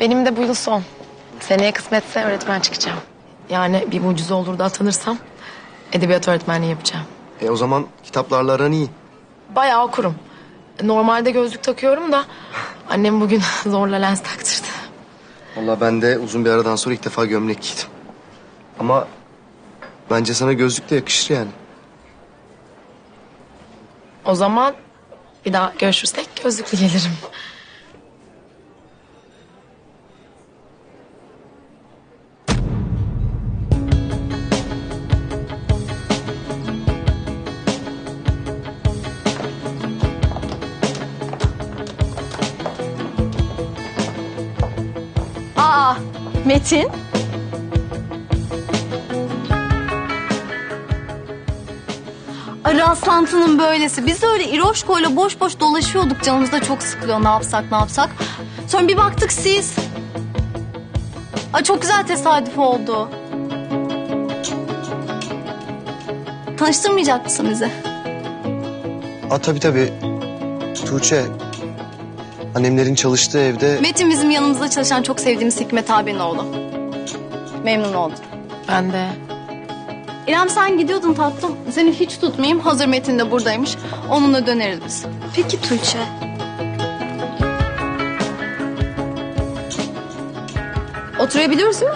Benim de bu yıl son. Seneye kısmetse öğretmen çıkacağım. Yani bir mucize olur da atanırsam edebiyat öğretmenliği yapacağım. E o zaman kitaplarla aran iyi. Bayağı okurum. Normalde gözlük takıyorum da annem bugün zorla lens taktırdı. Vallahi ben de uzun bir aradan sonra ilk defa gömlek giydim. Ama bence sana gözlük de yakışır yani. O zaman bir daha görüşürsek gözlüklü gelirim. Aa, Metin. Arı aslantının böylesi. Biz de öyle İroşko'yla boş boş dolaşıyorduk. Canımız da çok sıkılıyor. Ne yapsak ne yapsak. Sonra bir baktık siz. Ay çok güzel tesadüf oldu. Tanıştırmayacak mısın bizi? Aa tabii tabii. Tuğçe. Annemlerin çalıştığı evde... Metin bizim yanımızda çalışan çok sevdiğimiz Hikmet abinin oğlu. Memnun oldum. Ben de İrem sen gidiyordun tatlım. Seni hiç tutmayayım. Hazır Metin de buradaymış. Onunla döneriz biz. Peki Tuğçe. Oturabiliyoruz mu?